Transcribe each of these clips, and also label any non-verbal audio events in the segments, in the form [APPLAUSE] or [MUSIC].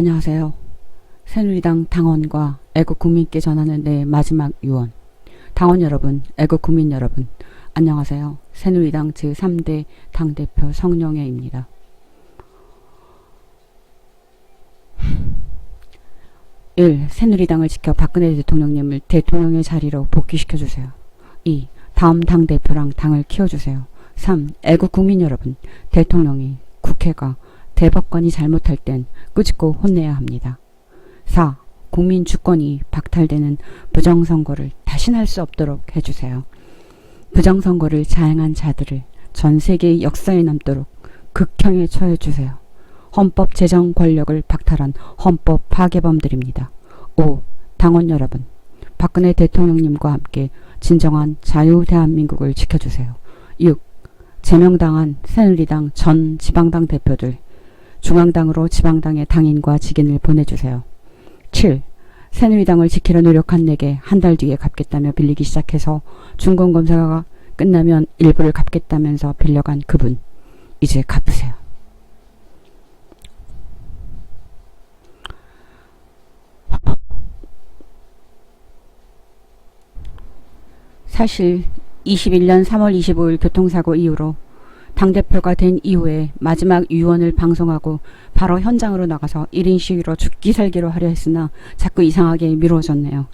안녕하세요. 새누리당 당원과 애국 국민께 전하는 내 마지막 유언. 당원 여러분, 애국 국민 여러분, 안녕하세요. 새누리당 제3대 당대표 성령애입니다. 일, 새누리당을 지켜 박근혜 대통령님을 대통령의 자리로 복귀시켜주세요. 2. 다음 당대표랑 당을 키워주세요. 3. 애국 국민 여러분, 대통령이, 국회가, 대법관이 잘못할 땐 꾸짖고 혼내야 합니다. 4. 국민 주권이 박탈되는 부정선거를 다신 할 수 없도록 해주세요. 부정선거를 자행한 자들을 전 세계의 역사에 남도록 극형에 처해주세요. 헌법 제정 권력을 박탈한 헌법 파괴범들입니다. 5. 당원 여러분, 박근혜 대통령님과 함께 진정한 자유 대한민국을 지켜주세요. 6. 제명당한 새누리당 전 지방당 대표들, 중앙당으로 지방당의 당인과 직인을 보내주세요. 7. 새누리당을 지키려 노력한 내게 한 달 뒤에 갚겠다며 빌리기 시작해서 중간검사가 끝나면 일부를 갚겠다면서 빌려간 그분, 이제 갚으세요. 사실 21년 3월 25일 교통사고 이후로 당대표가 된 이후에 마지막 유언을 방송하고 바로 현장으로 나가서 1인 시위로 죽기 살기로 하려 했으나 자꾸 이상하게 미뤄졌네요.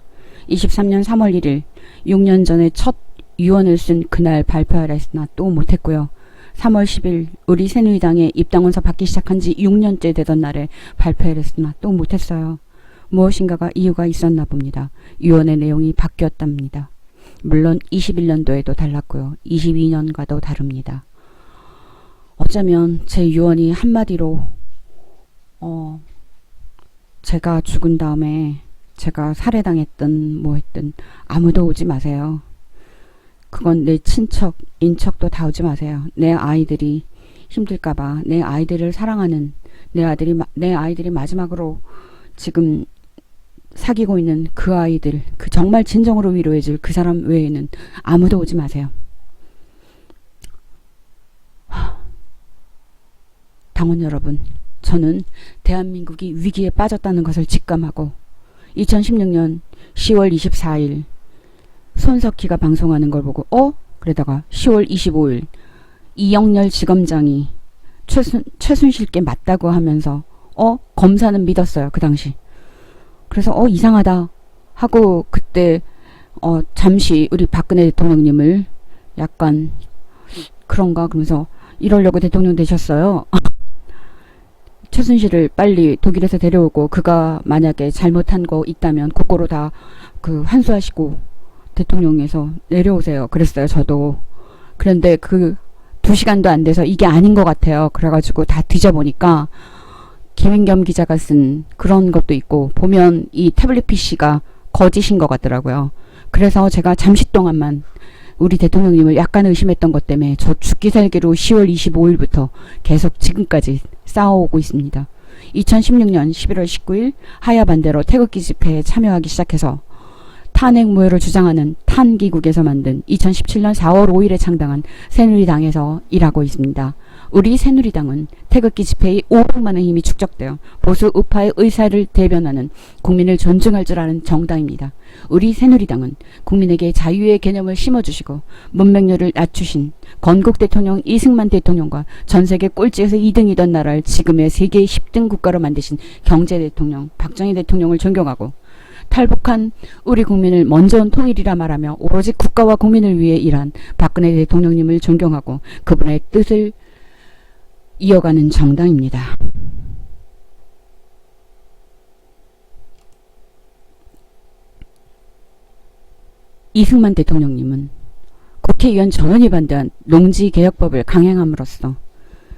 23년 3월 1일 6년 전에 첫 유언을 쓴 그날 발표하려 했으나 또 못했고요. 3월 10일 우리 새누리당에 입당원서 받기 시작한 지 6년째 되던 날에 발표를 했으나 또 못했어요. 무엇인가가 이유가 있었나 봅니다. 유언의 내용이 바뀌었답니다. 물론 21년도에도 달랐고요. 22년과도 다릅니다. 어쩌면 제 유언이 한마디로 어 제가 죽은 다음에 제가 살해당했든 뭐 했든 아무도 오지 마세요. 그건 내 친척, 인척도 다 오지 마세요. 내 아이들이 힘들까봐 내 아이들을 사랑하는 내 아들이 마- 내 아이들이 마지막으로 지금 사귀고 있는 그 아이들, 그 정말 진정으로 위로해줄 그 사람 외에는 아무도 오지 마세요. 당원 여러분, 저는 대한민국이 위기에 빠졌다는 것을 직감하고 2016년 10월 24일 손석희가 방송하는 걸 보고 어? 그러다가 10월 25일 이영렬 지검장이 최순, 최순실께 맞다고 하면서 어? 검사는 믿었어요. 그 당시. 그래서 어 이상하다 하고 그때 어 잠시 우리 박근혜 대통령님을 약간 그런가 그러면서 이러려고 대통령 되셨어요. 최순실을 빨리 독일에서 데려오고 그가 만약에 잘못한 거 있다면 그거로 다 그 환수하시고 대통령에서 내려오세요. 그랬어요. 저도. 그런데 그 두 시간도 안 돼서 이게 아닌 것 같아요. 그래가지고 다 뒤져보니까 김은겸 기자가 쓴 그런 것도 있고 보면 이 태블릿 PC가 거짓인 것 같더라고요. 그래서 제가 잠시 동안만 우리 대통령님을 약간 의심했던 것 때문에 저 죽기 살기로 10월 25일부터 계속 지금까지 싸워오고 있습니다. 2016년 11월 19일 하야 반대로 태극기 집회에 참여하기 시작해서 탄핵 무효를 주장하는 탄기국에서 만든 2017년 4월 5일에 창당한 새누리당에서 일하고 있습니다. 우리 새누리당은 태극기 집회의 500만의 힘이 축적되어 보수 우파의 의사를 대변하는 국민을 존중할 줄 아는 정당입니다. 우리 새누리당은 국민에게 자유의 개념을 심어주시고 문맹률을 낮추신 건국 대통령 이승만 대통령과 전 세계 꼴찌에서 2등이던 나라를 지금의 세계 10등 국가로 만드신 경제 대통령 박정희 대통령을 존경하고 탈북한 우리 국민을 먼저 온 통일이라 말하며 오로지 국가와 국민을 위해 일한 박근혜 대통령님을 존경하고 그분의 뜻을 이어가는 정당입니다. 이승만 대통령님은 국회의원 전원이 반대한 농지개혁법을 강행함으로써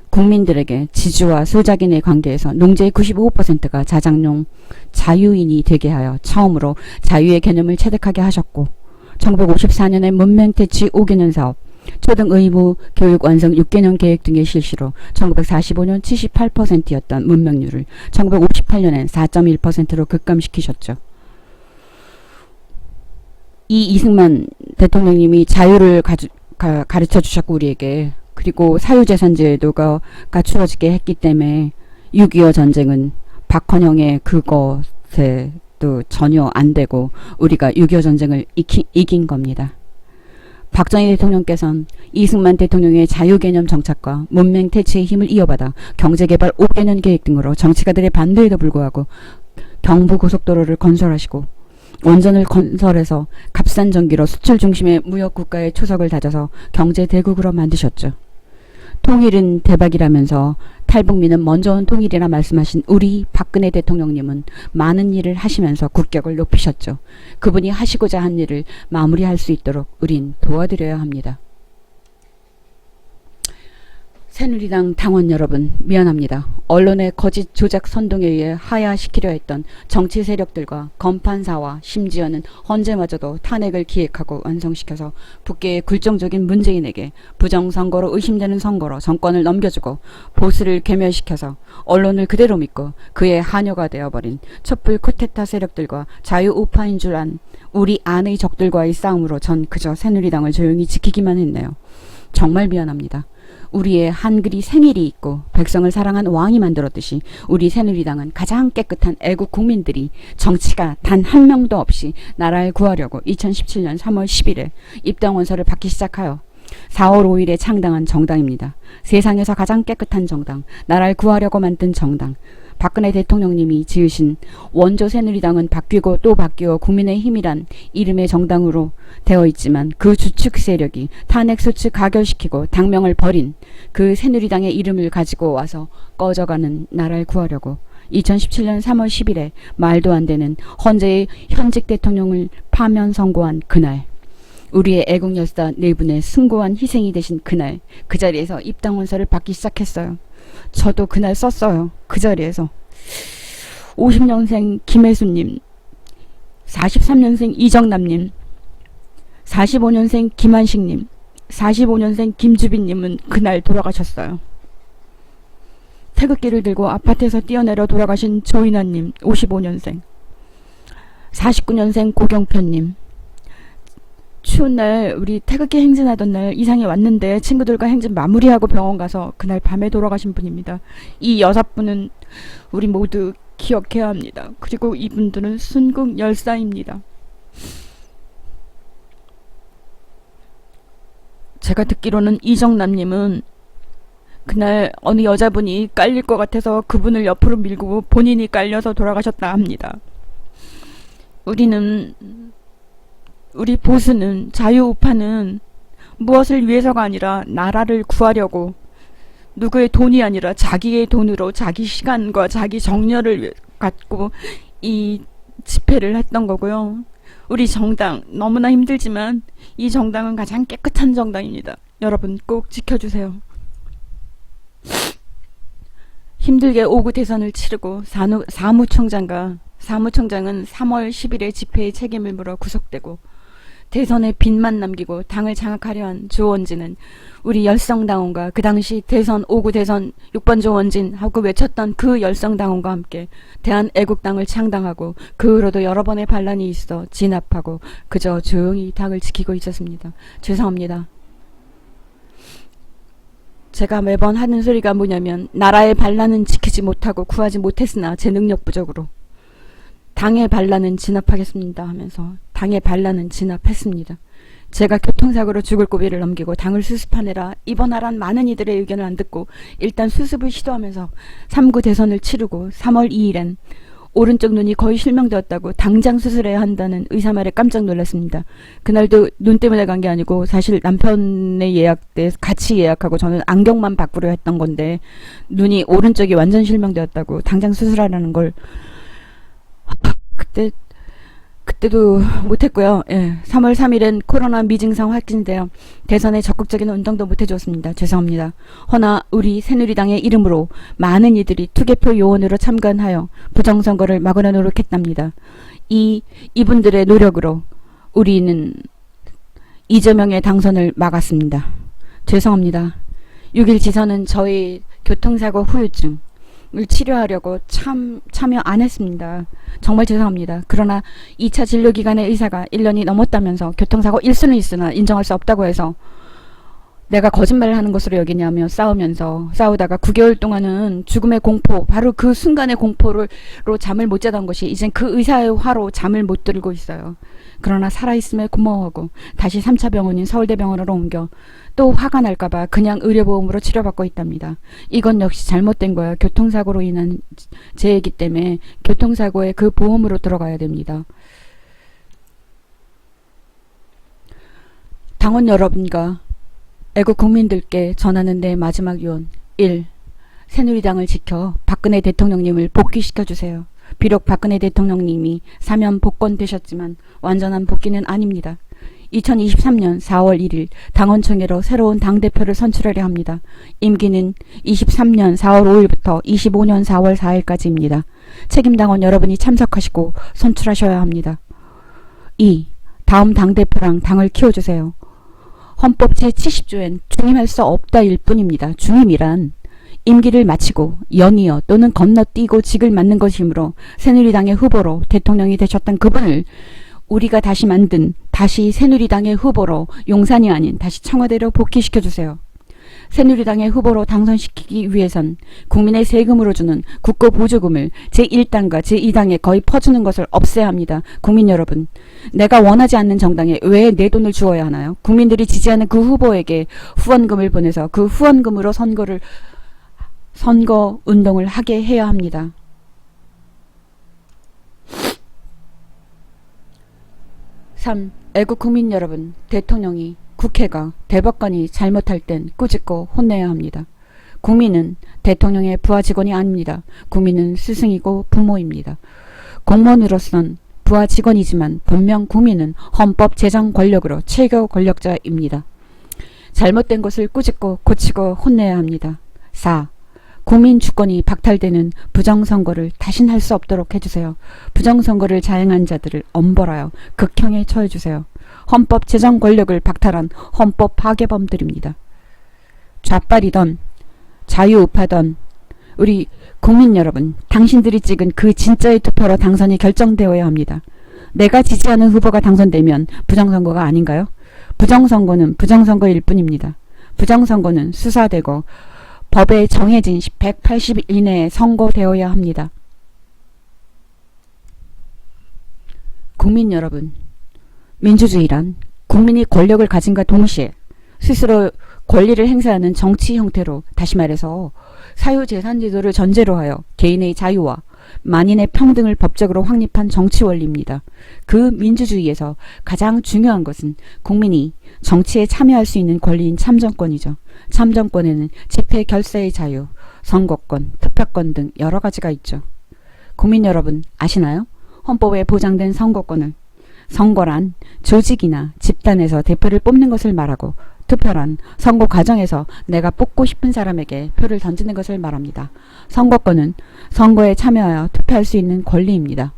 국민들에게 지주와 소작인의 관계에서 농지의 95%가 자장용 자유인이 되게 하여 처음으로 자유의 개념을 체득하게 하셨고 1954년에 문명태치 5개년 사업 초등 의무 교육 완성 6개년 계획 등의 실시로 1945년 78%였던 문명률을 1958년엔 4.1%로 급감시키셨죠. 이 이승만 대통령님이 자유를 가주, 가, 가르쳐 주셨고 우리에게 그리고 사유재산 제도가 갖추어지게 했기 때문에 6.25 전쟁은 박헌영의 그것에 또 전혀 안 되고 우리가 6.25 전쟁을 이기, 이긴 겁니다. 박정희 대통령께서는 이승만 대통령의 자유개념 정착과 문명 퇴치의 힘을 이어받아 경제개발 5개년 계획 등으로 정치가들의 반대에도 불구하고 경부고속도로를 건설하시고 원전을 건설해서 값싼 전기로 수출 중심의 무역 국가의 초석을 다져서 경제 대국으로 만드셨죠. 통일은 대박이라면서 탈북민은 먼저 온 통일이라 말씀하신 우리 박근혜 대통령님은 많은 일을 하시면서 국격을 높이셨죠. 그분이 하시고자 한 일을 마무리할 수 있도록 우린 도와드려야 합니다. 새누리당 당원 여러분 미안합니다. 언론의 거짓 조작 선동에 의해 하야시키려 했던 정치 세력들과 건판사와 심지어는 헌재마저도 탄핵을 기획하고 완성시켜서 북계의 굴종적인 문재인에게 부정선거로 의심되는 선거로 정권을 넘겨주고 보수를 괴멸시켜서 언론을 그대로 믿고 그의 하녀가 되어버린 촛불 쿠데타 세력들과 자유우파인 줄 안 우리 안의 적들과의 싸움으로 전 그저 새누리당을 조용히 지키기만 했네요. 정말 미안합니다. 우리의 한글이 생일이 있고 백성을 사랑한 왕이 만들었듯이 우리 새누리당은 가장 깨끗한 애국 국민들이 정치가 단 한 명도 없이 나라를 구하려고 2017년 3월 10일에 입당 원서를 받기 시작하여 4월 5일에 창당한 정당입니다. 세상에서 가장 깨끗한 정당, 나라를 구하려고 만든 정당. 박근혜 대통령님이 지으신 원조 새누리당은 바뀌고 또 바뀌어 국민의힘이란 이름의 정당으로 되어 있지만 그 주축 세력이 탄핵 소추 가결시키고 당명을 버린 그 새누리당의 이름을 가지고 와서 꺼져가는 나라를 구하려고 2017년 3월 10일에 말도 안 되는 헌재의 현직 대통령을 파면 선고한 그날 우리의 애국 열사 네 분의 숭고한 희생이 되신 그날 그 자리에서 입당 원서를 받기 시작했어요. 저도 그날 썼어요. 그 자리에서 50년생 김혜수님 43년생 이정남님 45년생 김한식님 45년생 김주빈님은 그날 돌아가셨어요. 태극기를 들고 아파트에서 뛰어내려 돌아가신 조인아님 55년생 49년생 고경편님 추운 날 우리 태극기 행진하던 날 이상이 왔는데 친구들과 행진 마무리하고 병원 가서 그날 밤에 돌아가신 분입니다. 이 여섯 분은 우리 모두 기억해야 합니다. 그리고 이분들은 순국 열사입니다. 제가 듣기로는 이정남님은 그날 어느 여자분이 깔릴 것 같아서 그분을 옆으로 밀고 본인이 깔려서 돌아가셨다 합니다. 우리는 우리 보수는 자유우파는 무엇을 위해서가 아니라 나라를 구하려고 누구의 돈이 아니라 자기의 돈으로 자기 시간과 자기 정열을 갖고 이 집회를 했던 거고요. 우리 정당 너무나 힘들지만 이 정당은 가장 깨끗한 정당입니다. 여러분 꼭 지켜주세요. 힘들게 5구 대선을 치르고 사무, 사무총장과 사무총장은 3월 10일에 집회의 책임을 물어 구속되고 대선에 빚만 남기고 당을 장악하려 한 조원진은 우리 열성당원과 그 당시 대선 5구 대선 6번 조원진 하고 외쳤던 그 열성당원과 함께 대한애국당을 창당하고 그 후로도 여러 번의 반란이 있어 진압하고 그저 조용히 당을 지키고 있었습니다. 죄송합니다. 제가 매번 하는 소리가 뭐냐면 나라의 반란은 지키지 못하고 구하지 못했으나 제 능력 부족으로 당의 반란은 진압하겠습니다 하면서 당의 반란은 진압했습니다. 제가 교통사고로 죽을 고비를 넘기고 당을 수습하느라 입원하란 많은 이들의 의견을 안 듣고 일단 수습을 시도하면서 3구 대선을 치르고 3월 2일엔 오른쪽 눈이 거의 실명되었다고 당장 수술해야 한다는 의사 말에 깜짝 놀랐습니다. 그날도 눈 때문에 간 게 아니고 사실 남편의 예약 때 같이 예약하고 저는 안경만 바꾸려 했던 건데 눈이 오른쪽이 완전 실명되었다고 당장 수술하라는 걸 그때 그때도 못했고요. 예, 3월 3일엔 코로나 미증상 확진되어 대선에 적극적인 운동도 못해주었습니다. 죄송합니다. 허나 우리 새누리당의 이름으로 많은 이들이 투개표 요원으로 참관하여 부정선거를 막으려 노력했답니다. 이 이분들의 노력으로 우리는 이재명의 당선을 막았습니다. 죄송합니다. 6일 지선은 저희 교통사고 후유증 을 치료하려고 참 참여 안 했습니다. 정말 죄송합니다. 그러나 2차 진료 기간의 의사가 1년이 넘었다면서 교통사고 1수는 있으나 인정할 수 없다고 해서 내가 거짓말을 하는 것으로 여기냐며 싸우면서 싸우다가 9개월 동안은 죽음의 공포, 바로 그 순간의 공포로 잠을 못 자던 것이 이젠 그 의사의 화로 잠을 못 들고 있어요. 그러나 살아있음에 고마워하고 다시 3차 병원인 서울대병원으로 옮겨 또 화가 날까봐 그냥 의료보험으로 치료받고 있답니다. 이건 역시 잘못된 거야. 교통사고로 인한 재해이기 때문에 교통사고에 그 보험으로 들어가야 됩니다. 당원 여러분과 애국 국민들께 전하는 내 마지막 유언 1. 새누리당을 지켜 박근혜 대통령님을 복귀시켜 주세요. 비록 박근혜 대통령님이 사면 복권되셨지만 완전한 복귀는 아닙니다. 2023년 4월 1일 당원총회로 새로운 당대표를 선출하려 합니다. 임기는 23년 4월 5일부터 25년 4월 4일까지입니다. 책임당원 여러분이 참석하시고 선출하셔야 합니다. 2. 다음 당대표랑 당을 키워주세요. 헌법 제70조엔 중임할 수 없다일 뿐입니다. 중임이란 임기를 마치고 연이어 또는 건너뛰고 직을 맡는 것이므로 새누리당의 후보로 대통령이 되셨던 그분을 우리가 다시 만든 다시 새누리당의 후보로 용산이 아닌 다시 청와대로 복귀시켜 주세요. 새누리당의 후보로 당선시키기 위해선 국민의 세금으로 주는 국고 보조금을 제1당과 제2당에 거의 퍼주는 것을 없애야 합니다. 국민 여러분, 내가 원하지 않는 정당에 왜 내 돈을 주어야 하나요? 국민들이 지지하는 그 후보에게 후원금을 보내서 그 후원금으로 선거를 선거 운동을 하게 해야 합니다. 3. 애국 국민 여러분, 대통령이, 국회가, 대법관이 잘못할 땐 꾸짖고 혼내야 합니다. 국민은 대통령의 부하 직원이 아닙니다. 국민은 스승이고 부모입니다. 공무원으로선 부하 직원이지만 분명 국민은 헌법 제정 권력으로 최고 권력자입니다. 잘못된 것을 꾸짖고 고치고 혼내야 합니다. 4. 국민 주권이 박탈되는 부정선거를 다신 할 수 없도록 해주세요. 부정선거를 자행한 자들을 엄벌하여 극형에 처해주세요. 헌법 제정 권력을 박탈한 헌법 파괴범들입니다. 좌빨이던 자유우파던 우리 국민 여러분, 당신들이 찍은 그 진짜의 투표로 당선이 결정되어야 합니다. 내가 지지하는 후보가 당선되면 부정선거가 아닌가요? 부정선거는 부정선거일 뿐입니다. 부정선거는 수사되고 법에 정해진 180일 이내에 선고되어야 합니다. 국민 여러분, 민주주의란 국민이 권력을 가진과 동시에 스스로 권리를 행사하는 정치 형태로 다시 말해서 사유재산제도를 전제로 하여 개인의 자유와 만인의 평등을 법적으로 확립한 정치 원리입니다. 그 민주주의에서 가장 중요한 것은 국민이 정치에 참여할 수 있는 권리인 참정권이죠. 참정권에는 집회 결사의 자유, 선거권, 투표권 등 여러 가지가 있죠. 국민 여러분 아시나요? 헌법에 보장된 선거권을 선거란 조직이나 집단에서 대표를 뽑는 것을 말하고 투표란 선거 과정에서 내가 뽑고 싶은 사람에게 표를 던지는 것을 말합니다. 선거권은 선거에 참여하여 투표할 수 있는 권리입니다.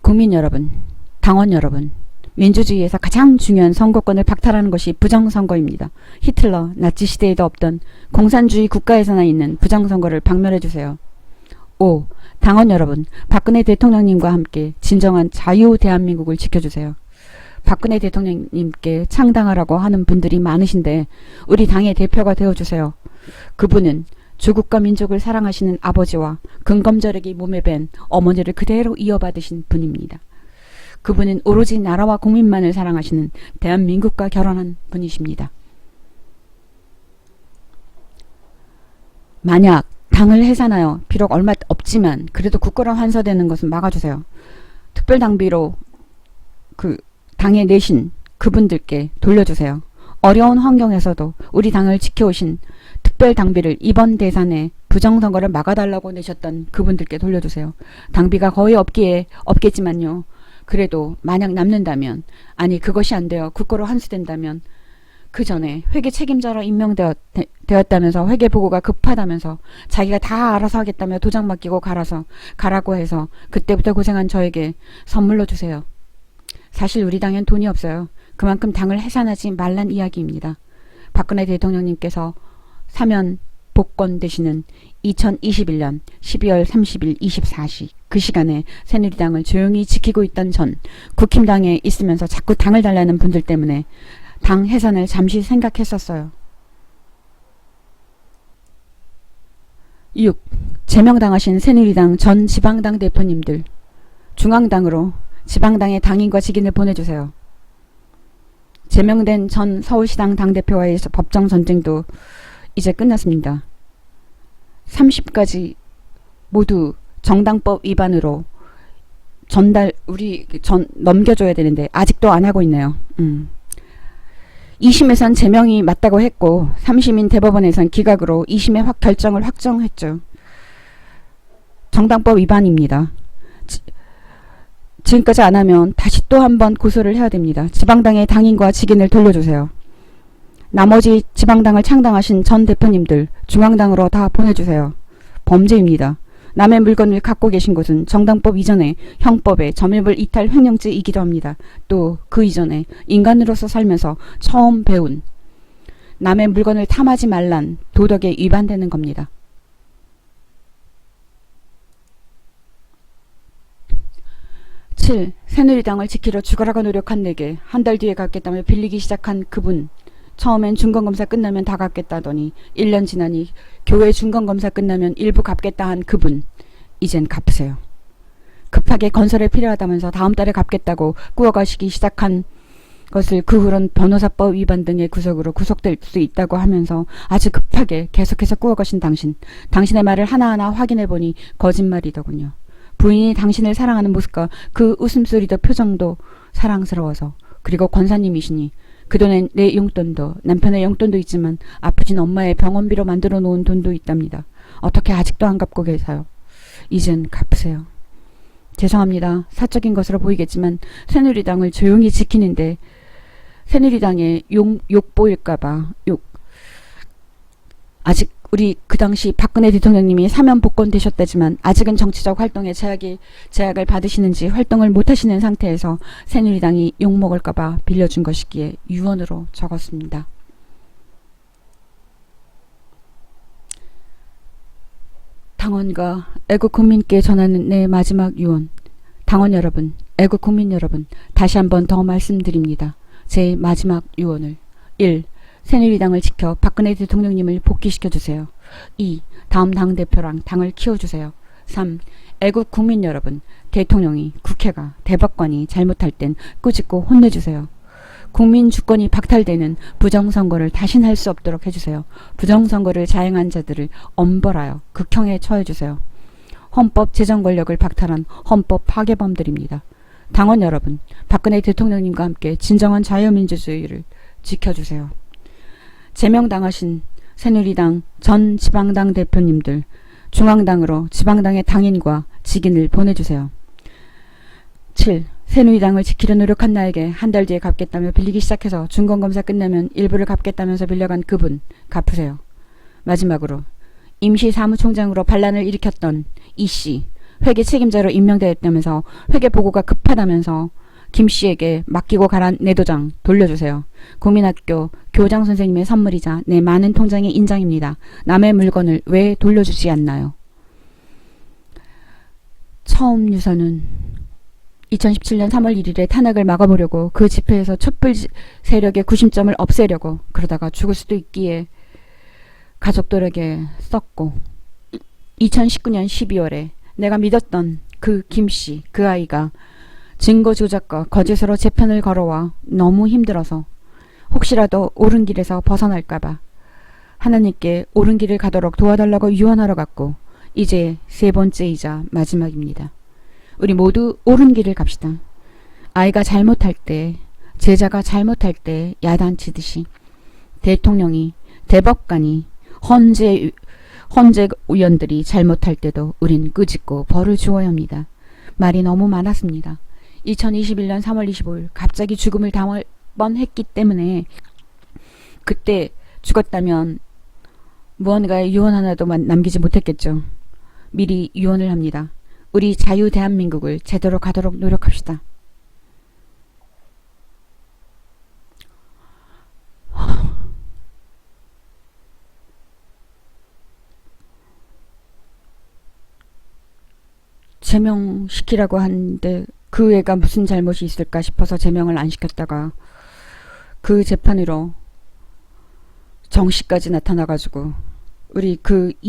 국민 여러분, 당원 여러분, 민주주의에서 가장 중요한 선거권을 박탈하는 것이 부정선거입니다. 히틀러, 나치 시대에도 없던 공산주의 국가에서나 있는 부정선거를 박멸해 주세요. 5. 당원 여러분, 박근혜 대통령님과 함께 진정한 자유 대한민국을 지켜주세요. 박근혜 대통령님께 창당하라고 하는 분들이 많으신데 우리 당의 대표가 되어주세요. 그분은 조국과 민족을 사랑하시는 아버지와 근검절에게 몸에 밴 어머니를 그대로 이어받으신 분입니다. 그분은 오로지 나라와 국민만을 사랑하시는 대한민국과 결혼한 분이십니다. 만약 당을 해산하여 비록 얼마 없지만 그래도 국고랑 환서되는 것은 막아주세요. 특별당비로 그 당에 내신 그분들께 돌려주세요. 어려운 환경에서도 우리 당을 지켜오신 특별 당비를 이번 대선에 부정선거를 막아달라고 내셨던 그분들께 돌려주세요. 당비가 거의 없기에 없겠지만요. 그래도 만약 남는다면 아니 그것이 안 돼요. 국고로 환수된다면 그 전에 회계 책임자로 임명되었 다면서 회계 보고가 급하다면서 자기가 다 알아서 하겠다며 도장 맡기고 가라서 가라고 해서 그때부터 고생한 저에게 선물로 주세요. 사실 우리 당엔 돈이 없어요. 그만큼 당을 해산하지 말란 이야기입니다. 박근혜 대통령님께서 사면 복권 되시는 2021년 12월 30일 24시 그 시간에 새누리당을 조용히 지키고 있던 전 국힘당에 있으면서 자꾸 당을 달라는 분들 때문에 당 해산을 잠시 생각했었어요. 6. 제명당하신 새누리당 전 지방당 대표님들 중앙당으로 지방당의 당인과 직인을 보내주세요. 제명된 전 서울시당 당대표와의 법정 전쟁도 이제 끝났습니다. 30까지 모두 정당법 위반으로 전달 우리 전 넘겨줘야 되는데 아직도 안 하고 있네요. 음. 2심에선 제명이 맞다고 했고 3심인 대법원에선 기각으로 2심의 확 결정을 확정했죠. 정당법 위반입니다. 지, 지금까지 안 하면 다시 또 한 번 고소를 해야 됩니다. 지방당의 당인과 직인을 돌려주세요. 나머지 지방당을 창당하신 전 대표님들 중앙당으로 다 보내주세요. 범죄입니다. 남의 물건을 갖고 계신 것은 정당법 이전에 형법에 점유물 이탈 횡령죄이기도 합니다. 또 그 이전에 인간으로서 살면서 처음 배운 남의 물건을 탐하지 말란 도덕에 위반되는 겁니다. 7. 새누리당을 지키려 죽어라고 노력한 내게 한 달 뒤에 갚겠다며 빌리기 시작한 그분. 처음엔 중간검사 끝나면 다 갚겠다더니 1년 지나니 교회 중간검사 끝나면 일부 갚겠다 한 그분. 이젠 갚으세요. 급하게 건설에 필요하다면서 다음 달에 갚겠다고 꾸어가시기 시작한 것을 그 후론 변호사법 위반 등의 구속으로 구속될 수 있다고 하면서 아주 급하게 계속해서 꾸어가신 당신. 당신의 말을 하나하나 확인해보니 거짓말이더군요. 부인이 당신을 사랑하는 모습과 그 웃음소리도 표정도 사랑스러워서 그리고 권사님이시니 그 돈엔 내 용돈도 남편의 용돈도 있지만 아프진 엄마의 병원비로 만들어 놓은 돈도 있답니다. 어떻게 아직도 안 갚고 계세요? 이젠 갚으세요. 죄송합니다. 사적인 것으로 보이겠지만 새누리당을 조용히 지키는데 새누리당의 욕, 욕 보일까봐 욕 아직 우리 그 당시 박근혜 대통령님이 사면 복권 되셨다지만 아직은 정치적 활동에 제약이 제약을 받으시는지 활동을 못 하시는 상태에서 새누리당이 욕 먹을까봐 빌려준 것이기에 유언으로 적었습니다. 당원과 애국 국민께 전하는 내 마지막 유언. 당원 여러분, 애국 국민 여러분, 다시 한번 더 말씀드립니다. 제 마지막 유언을. 1. 새누리당을 지켜 박근혜 대통령님을 복귀시켜 주세요. 2. 다음 당대표랑 당을 키워주세요. 3. 애국 국민 여러분, 대통령이, 국회가, 대법관이 잘못할 땐 꾸짖고 혼내주세요. 국민 주권이 박탈되는 부정선거를 다신 할 수 없도록 해주세요. 부정선거를 자행한 자들을 엄벌하여 극형에 처해주세요. 헌법 재정 권력을 박탈한 헌법 파괴범들입니다. 당원 여러분, 박근혜 대통령님과 함께 진정한 자유민주주의를 지켜주세요. 제명당하신 새누리당 전 지방당 대표님들 중앙당으로 지방당의 당인과 직인을 보내주세요. 7. 새누리당을 지키려 노력한 나에게 한 달 뒤에 갚겠다며 빌리기 시작해서 중간검사 끝나면 일부를 갚겠다면서 빌려간 그분 갚으세요. 마지막으로 임시 사무총장으로 반란을 일으켰던 이씨 회계 책임자로 임명되었다면서 회계 보고가 급하다면서 김 씨에게 맡기고 가란 내 도장 돌려주세요. 국민학교 교장 선생님의 선물이자 내 많은 통장의 인장입니다. 남의 물건을 왜 돌려주지 않나요? 처음 유서는 2017년 3월 1일에 탄핵을 막아보려고 그 집회에서 촛불 세력의 구심점을 없애려고 그러다가 죽을 수도 있기에 가족들에게 썼고 2019년 12월에 내가 믿었던 그 김씨 그 아이가 증거 조작과 거짓으로 재편을 걸어와 너무 힘들어서 혹시라도 옳은 길에서 벗어날까봐 하나님께 옳은 길을 가도록 도와달라고 유언하러 갔고 이제 세 번째이자 마지막입니다. 우리 모두 옳은 길을 갑시다. 아이가 잘못할 때, 제자가 잘못할 때 야단치듯이 대통령이, 대법관이, 헌재, 헌재 의원들이 잘못할 때도 우린 끄집고 벌을 주어야 합니다. 말이 너무 많았습니다. 2021년 3월 25일 갑자기 죽음을 당할 뻔했기 때문에 그때 죽었다면 무언가의 유언 하나도 남기지 못했겠죠. 미리 유언을 합니다. 우리 자유 대한민국을 제대로 가도록 노력합시다. [SIGHS] 제명시키라고 하는데 그 애가 무슨 잘못이 있을까 싶어서 제명을 안 시켰다가 그 재판으로 정씨까지 나타나가지고 우리 그